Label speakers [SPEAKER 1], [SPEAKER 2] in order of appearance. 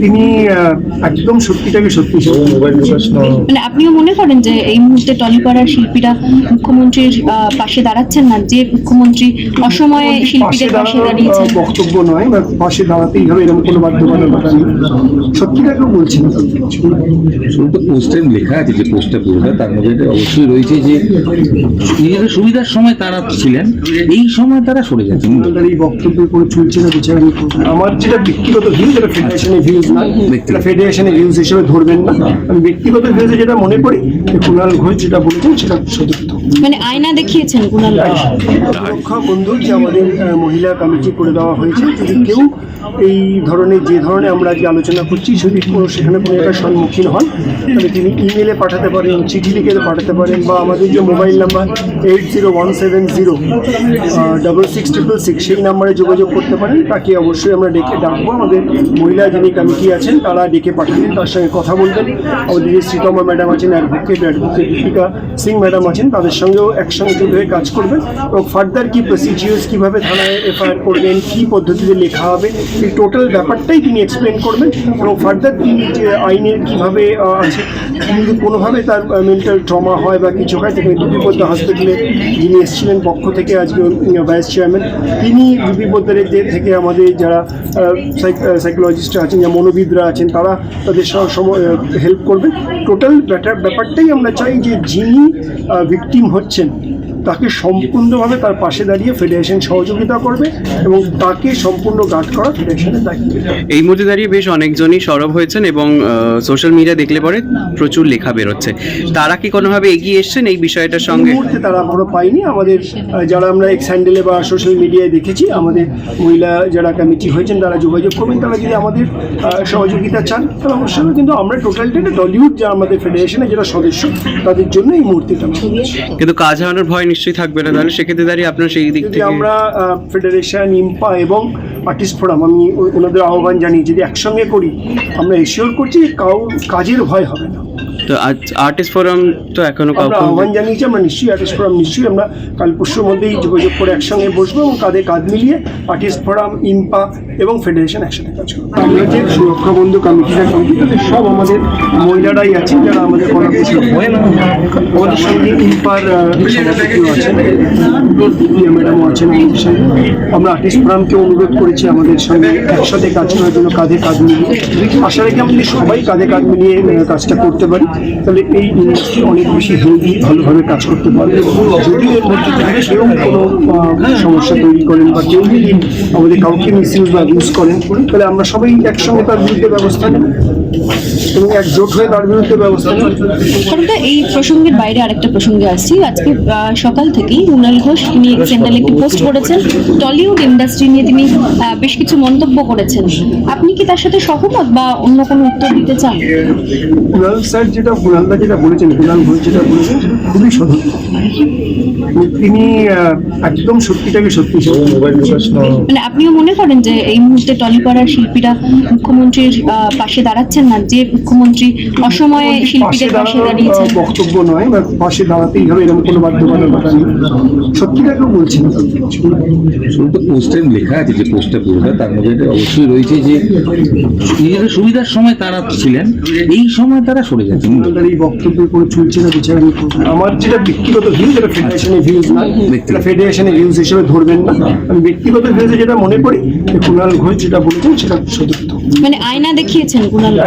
[SPEAKER 1] তিনি একদম সত্যিটাকে সত্যি
[SPEAKER 2] মানে আপনিও মনে করেন যে এই মুহূর্তে টলিপাড়ার শিল্পীরা মুখ্যমন্ত্রীর পাশে দাঁড়াচ্ছেন না? যে মুখ্যমন্ত্রী অসময়ে শিল্পীদের পাশে দাঁড়িয়েছেন?
[SPEAKER 1] বক্তব্য নয় বা পাশে দাঁড়াতেই হবে এরকম কোনো বাধ্যবাধকতা নেই। সত্যিটাকেও বলছেন
[SPEAKER 3] শুধু পোস্টে লেখা আছে যে পোস্টটা পুরোটা তার মধ্যে অবশ্যই রয়েছে যে নিজেদের সুবিধার সময় তারা ছিলেন এই সময় তারা সরে যাচ্ছেন
[SPEAKER 1] এই বক্তব্যের কোনো চলছে না বিচার। আমার যেটা ব্যক্তিগত ভিউজ যেটা ফেডারেশনের ভিউজ না এটা ফেডারেশনের ভিউজ হিসেবে ধরবেন না। আমি ব্যক্তিগত ভিউজে যেটা মনে করি যে কুণাল ঘোষ যেটা বলছেন সেটা সত্য।
[SPEAKER 2] মানে আয়না দেখিয়েছেন কুণাল
[SPEAKER 1] সুরক্ষা বন্ধু যে আমাদের মহিলা কমিটি করে দেওয়া হয়েছে, যদি কেউ এই ধরনের, যে ধরনের আমরা যে আলোচনা করছি, যদি কোনো, সেখানে কোনো একটা সম্মুখীন হন, তাহলে তিনি ইমেলে পাঠাতে পারেন, চিঠি লিখে পাঠাতে পারেন, বা আমাদের যে mobile number eight zero one seven zero double six triple six সেই নাম্বারে যোগাযোগ করতে পারেন। তাকে অবশ্যই আমরা ডেকে ডাকবো। আমাদের মহিলা যিনি কমিটি আছেন, তারা ডেকে পাঠাবেন, তার সঙ্গে কথা বলবেন। আমাদের শ্রীতমা ম্যাডাম আছেন advocate advocate Dipika Singh madam আছেন, তাদের সঙ্গেও একসঙ্গে হয়ে কাজ করবেন এবং ফার্দার কি প্রসিজিওর্স কীভাবে থানায় এফআইআর করবেন, কী পদ্ধতিতে লেখা হবে, এই টোটাল ব্যাপারটাই তিনি এক্সপ্লেন করবেন। এবং ফার্দার তিনি যে আইনের কীভাবে আছে যদি কোনোভাবে তার মেন্টাল ট্রমা হয় বা কিছু হয় তাকে বিপদ্দা হসপিটালে যিনি এসেছিলেন পক্ষ থেকে আজকে ভাইস চেয়ারম্যান তিনি বিপদের থেকে আমাদের যারা সাইকোলজিস্ট আছেন ਜਾਂ মনোবিদরা আছেন, তারা তাদের হেল্প করবেন টোটাল ব্যাপারটাই আমরা চাই যে যিনি ভিকটিম হচ্ছেন। তাকে সম্পূর্ণভাবে তার পাশে দাঁড়িয়ে ফেডারেশন সহযোগিতা করবে এবং তাকে সম্পূর্ণ গার্ড করা ফেডারেশনের দায়িত্ব।
[SPEAKER 4] এই মুহূর্তে দাঁড়িয়ে বেশ অনেকজনই সরব হয়েছেন এবং সোশ্যাল মিডিয়া দেখলে পরে প্রচুর লেখা বেরোচ্ছে। তারা কি কোনোভাবে এগিয়ে এসছেন এই বিষয়টার সঙ্গে?
[SPEAKER 1] মুহূর্তে তারা এখনও পাইনি আমাদের যারা আমরা এক্স হ্যান্ডেলে বা সোশ্যাল মিডিয়ায় দেখেছি আমাদের মহিলা যারা কমিটি হয়েছেন তারা যোগাযোগ করবেন। তারা যদি আমাদের সহযোগিতা চান তাহলে অবশ্যই কিন্তু আমরা টোটালটা টলিউড যা আমাদের ফেডারেশনের যারা সদস্য তাদের জন্য এই মূর্তিটা
[SPEAKER 4] কিন্তু কাজ হারানোর ভয় নিশ্চয়ই থাকবে না তাহলে সেক্ষেত্রে দাঁড়িয়ে আপনার সেই দিক থেকে
[SPEAKER 1] আমরা ফেডারেশন ইম্পা এবং আর্টিস্ট ফোরাম আমি ওনাদের আহ্বান জানি যদি একসঙ্গে করি আমরা এসিওর করছি কাউ কাজের ভয় হবে না।
[SPEAKER 4] তো আজ আর্টিস্ট ফোরাম তো
[SPEAKER 1] এখনও
[SPEAKER 4] কাউকে
[SPEAKER 1] আহ্বান জানিয়েছি আমরা নিশ্চয়ই আর্টিস্ট ফোরাম নিশ্চয়ই আমরা কাল পরশুর মধ্যেই যোগাযোগ করে একসঙ্গে বসবো এবং কাঁধে কাঁধ মিলিয়ে আর্টিস্ট ফোরাম ইম্পা এবং ফেডারেশন একসাথে কাজ করব। আমরা যে সুরক্ষা বন্ধু কমিটিটা কমিটি সব আমাদের মহিলারাই আছেন যারা আমাদের কলাকুশলী আমাদের সঙ্গে ইম্পার সভাপতিও আছেন ম্যাডামও আছেন আমাদের সঙ্গে। আমরা আর্টিস্ট ফোরামকে অনুরোধ করেছি আমাদের সঙ্গে একসাথে কাজ করার জন্য কাঁধে কাঁধ মিলিয়ে। আশা রেখে আমরা সবাই কাঁধে কাঁধ মিলিয়ে কাজটা করতে পারি। তাহলে এই ইন্ডাস্ট্রি অনেক বেশি হেলদি ভালোভাবে কাজ করতে পারবে। যদি এর মধ্যে সেরকম কোনো সমস্যা তৈরি করেন বা কেউ যদি আমাদের কাউকে মিস ইউজ বা ইউজ করেন, তাহলে আমরা সবাই একসঙ্গে তার বিরুদ্ধে ব্যবস্থা নেব। এবং একজোট হয়ে তার বিরুদ্ধে ব্যবস্থা নেব
[SPEAKER 2] এই প্রসঙ্গের বাইরে আরেকটা প্রসঙ্গে আসছি। আজকে সকাল থেকেই মুনাল ঘোষ তিনি সেন্ডালে একটি পোস্ট করেছেন। টলিউড ইন্ডাস্ট্রি নিয়ে তিনি আহ, বেশ কিছু মন্তব্য করেছেন। আপনি কি তার সাথে সহমত বা অন্য কোনো উত্তর দিতে চান?
[SPEAKER 1] কুণাল স্যার যেটা কুণালদা যেটা বলেছেন কুণাল ঘোষ যেটা বলেছেন সেটা খুবই তিনি একদম সত্যিটাকে সত্যি
[SPEAKER 2] মানে আপনিও মনে করেন যে এই মুহূর্তে টলি টলিপাড়ার শিল্পীরা মুখ্যমন্ত্রীর আহ, পাশে দাঁড়াচ্ছেন না যে মুখ্যমন্ত্রী অসময়ে শিল্পীদের পাশে দাঁড়িয়েছেন?
[SPEAKER 1] বক্তব্য নয় বা পাশে দাঁড়াতেই হবে এরকম কোনো বাধ্যবাধকতা নেই। সত্যিটাকেও বলছেন।
[SPEAKER 3] শুধু পোস্টে লেখা আছে যে পুরোটা তার মধ্যে এটা অবশ্যই রয়েছে যে নিজেদের সুবিধার সময় তারা ছিলেন এই সময় তারা সরে
[SPEAKER 1] এই বক্তব্যের কোনো চলছে না বিচার। আমার যেটা ব্যক্তিগত ভিউজ যেটা ফেডারেশনের ভিউজ না এটা ফেডারেশনের ভিউজ হিসেবে ধরবেন না আমি ব্যক্তিগত ভিউজে যেটা মনে করি কুণাল ঘোষ যেটা বলেছেন সেটা সত্য।
[SPEAKER 2] মানে আয়না দেখিয়েছেন কুণাল